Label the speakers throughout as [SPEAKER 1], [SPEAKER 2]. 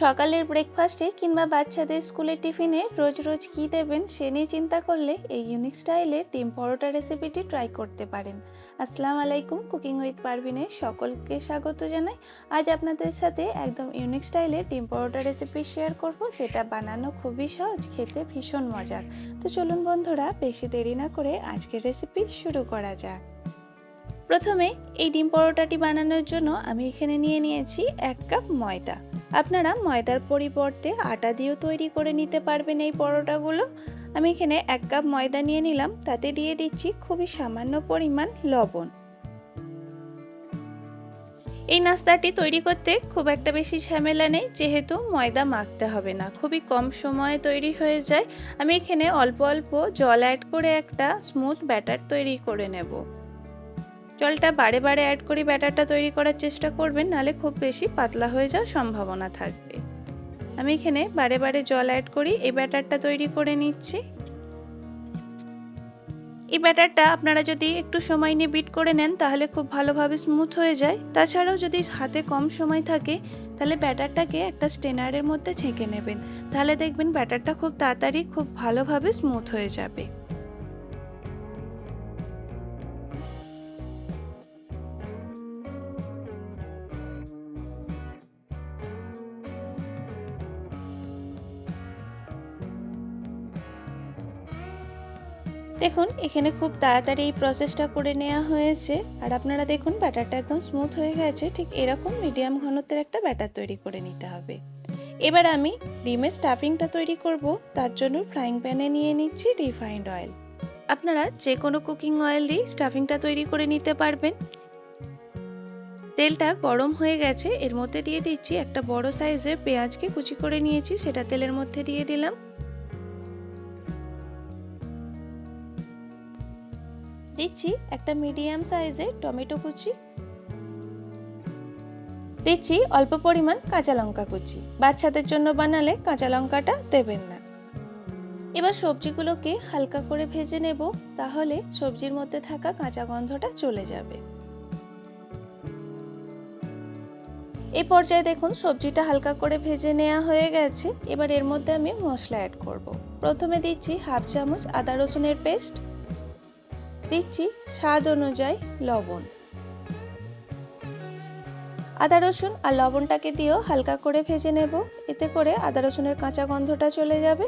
[SPEAKER 1] সকালের ব্রেকফাস্টে কিংবা বাচ্চাদের স্কুলের টিফিনে রোজ রোজ কী দেবেন সে নিয়ে চিন্তা করলে এই ইউনিক স্টাইলের ডিম পরোটা রেসিপিটি ট্রাই করতে পারেন। আসসালামু আলাইকুম কুকিং উইথ পারভিনের সকলকে স্বাগত জানাই। আজ আপনাদের সাথে একদম ইউনিক স্টাইলের ডিম পরোটা রেসিপি শেয়ার করব, যেটা বানানো খুবই সহজ, খেতে ভীষণ মজার। তো চলুন বন্ধুরা, বেশি দেরি না করে আজকের রেসিপি শুরু করা যাক। প্রথমে এই ডিম পরোটাটি বানানোর জন্য আমি এখানে নিয়ে নিয়েছি এক কাপ ময়দা। আপনারা ময়দার পরিবর্তে আটা দিয়েও তৈরি করে নিতে পারবেন এই পরোটাগুলো। আমি এখানে এক কাপ ময়দা নিয়ে নিলাম, তাতে দিয়ে দিচ্ছি খুবই সামান্য পরিমাণ লবণ। এই নাস্তাটি তৈরি করতে খুব একটা বেশি ঝামেলা নেই, যেহেতু ময়দা মাখতে হবে না, খুবই কম সময়ে তৈরি হয়ে যায়। আমি এখানে অল্প অল্প জল অ্যাড করে একটা স্মুথ ব্যাটার তৈরি করে নেব। জলটা বারে বারে অ্যাড করে ব্যাটারটা তৈরি করার চেষ্টা করবেন নাহলে খুব বেশি পাতলা হয়ে যাওয়ার সম্ভাবনা থাকবে। আমি এখানে বারে বারে জল অ্যাড করি এই ব্যাটারটা তৈরি করে নিচ্ছি। এই ব্যাটারটা আপনারা যদি একটু সময় নিয়ে বিট করে নেন, তাহলে খুব ভালোভাবে স্মুথ হয়ে যায়। তাছাড়াও যদি হাতে কম সময় থাকে, তাহলে ব্যাটারটাকে একটা স্টেনারের মধ্যে ছেঁকে নেবেন। তাহলে দেখবেন ব্যাটারটা খুব তাড়াতাড়ি খুব ভালোভাবে স্মুথ হয়ে যাবে। দেখুন, এখানে খুব তাড়াতাড়ি এই প্রসেসটা করে নেওয়া হয়েছে। আর আপনারা দেখুন ব্যাটারটা একদম স্মুথ হয়ে গেছে, ঠিক এরকম মিডিয়াম ঘনত্বের একটা ব্যাটার তৈরি করে নিতে হবে। এবার আমি ডিমের স্টাফিংটা তৈরি করব, তার জন্য ফ্রাইং প্যানে নিয়ে নিচ্ছি রিফাইন্ড অয়েল আপনারা যে কোনো কুকিং অয়েল দিয়ে স্টাফিংটা তৈরি করে নিতে পারবেন। তেলটা গরম হয়ে গেছে, এর মধ্যে দিয়ে দিচ্ছি একটা বড় সাইজের পেঁয়াজকে কুচি করে নিয়েছি, সেটা তেলের মধ্যে দিয়ে দিলাম। দিচ্ছি একটা মিডিয়াম সাইজের টমেটো কুচি। দিচ্ছি অল্প পরিমাণ কাঁচা লঙ্কা কুচি। বাচ্চাদের জন্য বানালে কাঁচা লঙ্কাটা দেবেন না। এবার সবজিগুলোকে হালকা করে ভেজে নেব, তাহলে সবজির মধ্যে থাকা কাঁচা গন্ধটা চলে যাবে। এই পর্যায়ে দেখুন সবজিটা হালকা করে ভেজে নেওয়া হয়ে গেছে। এবার এর মধ্যে আমি মশলা অ্যাড করব। প্রথমে দিচ্ছি হাফ চামচ আদা রসুনের পেস্ট দিচ্ছি স্বাদ অনুযায়ী লবণ। আদা রসুন আর লবণটাকে দিয়েও হালকা করে ভেজে নেব। এতে করে আদা রসুনের কাঁচা গন্ধটা চলে যাবে।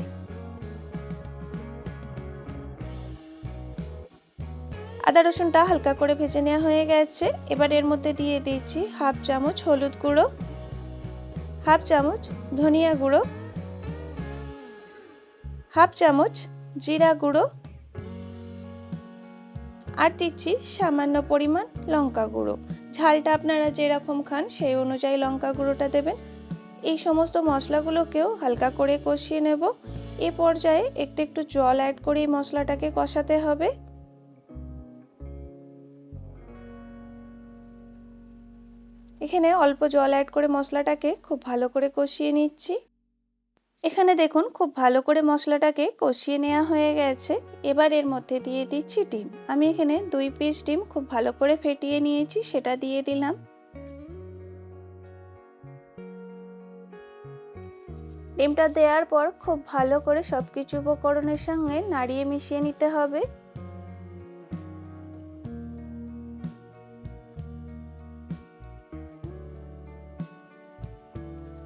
[SPEAKER 1] আদা রসুনটা হালকা করে ভেজে নেওয়া হয়ে গেছে। এবার এর মধ্যে দিয়ে দিচ্ছি হাফ চামচ হলুদ গুঁড়ো, হাফ চামচ ধনিয়া গুঁড়ো, হাফ চামচ জিরা গুঁড়ো আর দিচ্ছি সামান্য পরিমাণ লঙ্কা গুঁড়ো। ঝালটা আপনারা যেরকম খান সেই অনুযায়ী লঙ্কা গুঁড়োটা দেবেন। এই সমস্ত মশলাগুলোকেও হালকা করে কষিয়ে নেব। এ পর্যায়ে একটু একটু জল অ্যাড করে এই মশলাটাকে কষাতে হবে। এখানে অল্প জল অ্যাড করে মশলাটাকে খুব ভালো করে কষিয়ে নিচ্ছি। এখানে দেখুন খুব ভালো করে মশলাটাকে কষিয়ে নেওয়া হয়ে গেছে। এবার এর মধ্যে দিয়ে দিচ্ছি ডিম। আমি এখানে দুই পিস ডিম খুব ভালো করে ফেটিয়ে নিয়েছি, সেটা দিয়ে দিলাম। ডিমটা দেওয়ার পর খুব ভালো করে সব কিছু উপকরণের সঙ্গে নাড়িয়ে মিশিয়ে নিতে হবে।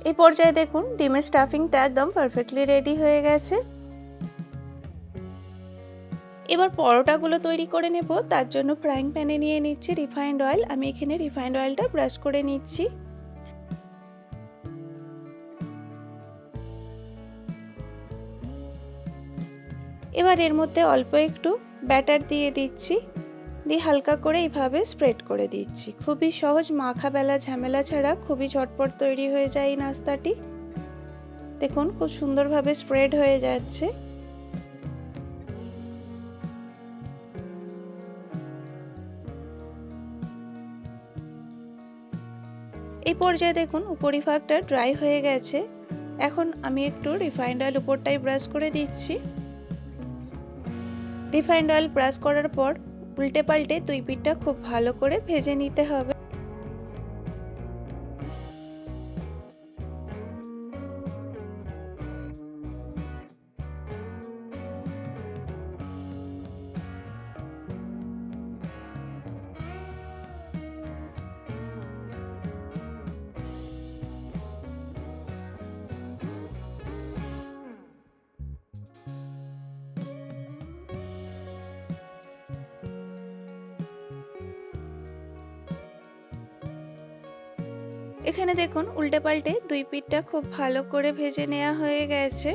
[SPEAKER 1] এই পর্যায়ে দেখুন, ডিমের স্টাফিংটা একদম পারফেক্টলি রেডি হয়ে গেছে। এবার পরোটাগুলো তৈরি করে নেব, তার জন্য ফ্রাইং প্যানে নিয়ে নিচ্ছি রিফাইন্ড অয়েল আমি এখানে রিফাইন্ড অয়েলটা ব্রাশ করে নিচ্ছি। এবার এর মধ্যে অল্প একটু ব্যাটার দিয়ে দিচ্ছি। দিয়ে হালকা করে এইভাবে স্প্রেড করে দিচ্ছি। খুবই সহজ মাখা বেলা ঝামেলা ছাড়া খুবই ঝটপট তৈরি হয়ে যায় এই নাস্তাটি। দেখুন খুব সুন্দরভাবে স্প্রেড হয়ে যাচ্ছে। এই পর্যায়ে দেখুন উপরিভাগটা ড্রাই হয়ে গেছে। এখন আমি একটু রিফাইন্ড অয়েল উপরটাই ব্রাশ করে দিচ্ছি। রিফাইন্ড অয়েল ব্রাশ করার পর উল্টে পাল্টে দুই পিঠটা খুব ভালো করে ভেজে নিতে হবে। এখানে দেখুন উল্টে পাল্টে দুই পিঠটা খুব ভালো করে ভেজে নেওয়া হয়ে গেছে।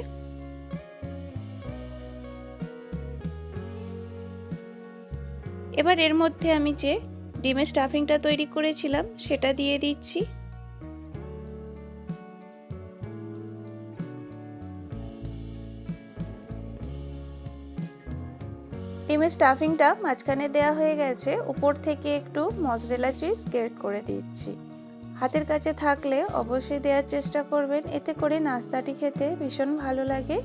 [SPEAKER 1] এবার এর মধ্যে আমি যে ডিমের স্টাফিংটা তৈরি করেছিলাম সেটা দিয়ে দিচ্ছি। ডিমের স্টাফিংটা মাঝখানে দেওয়া হয়ে গেছে, উপর থেকে একটু মজরেলা চিজ গ্রেট করে দিচ্ছি। হাতের কাছে থাকলে অবশ্যই দেওয়ার চেষ্টা করবেন। এতে করে নাস্তাটি খেতে ভীষণ ভালো লাগে।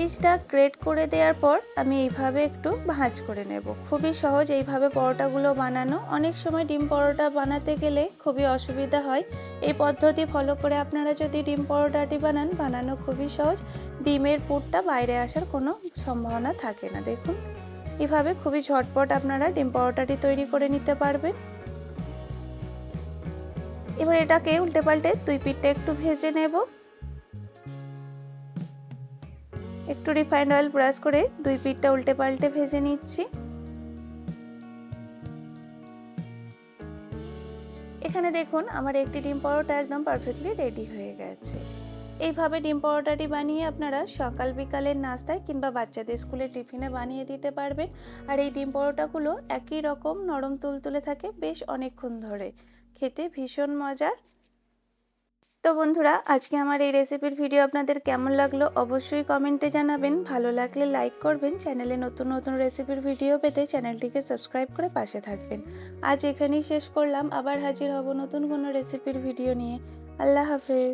[SPEAKER 1] চিজটা গ্রেট করে দেওয়ার পর আমি এইভাবে একটু ভাঁজ করে নেব। খুবই সহজ এইভাবে পরোটাগুলো বানানো। অনেক সময় ডিম পরোটা বানাতে গেলে খুবই অসুবিধা হয়। এই পদ্ধতি ফলো করে আপনারা যদি ডিম পরোটাটি বানান, বানানো খুবই সহজ। ডিমের পুরটা বাইরে আসার কোনো সম্ভাবনা থাকে না। দেখুন এভাবে খুবই ঝটপট আপনারা ডিম পরোটাটি তৈরি করে নিতে পারবেন। এবার এটাকে উল্টে পাল্টে দুই পিঠটা একটু ভেজে নেব। একটু রিফাইন্ড অয়েল ব্রাশ করে দুই পিঠটা উল্টে পাল্টে ভেজে নিচ্ছি। এখানে দেখুন, আমার একটি ডিম পরোটা একদম পারফেক্টলি রেডি হয়ে গেছে। এইভাবে ডিম পরোটাটি বানিয়ে আপনারা সকাল বিকালের নাস্তায় কিংবা বাচ্চাদের স্কুলের টিফিনে বানিয়ে দিতে পারবেন। আর এই ডিম পরোটাগুলো একই রকম নরম তুলতুলে থাকে, বেশ অনেকক্ষণ ধরে। খেতে ভীষণ মজার। তো বন্ধুরা, আজকে আমার এই রেসিপির ভিডিও আপনাদের কেমন লাগল অবশ্যই কমেন্টে জানাবেন। ভালো লাগলে লাইক করবেন, চ্যানেলে নতুন নতুন রেসিপির ভিডিও পেতে চ্যানেলটিকে সাবস্ক্রাইব করে পাশে থাকবেন। আজ এখানেই শেষ করলাম, আবার হাজির হব নতুন কোনো রেসিপির ভিডিও নিয়ে। আল্লাহ হাফেজ।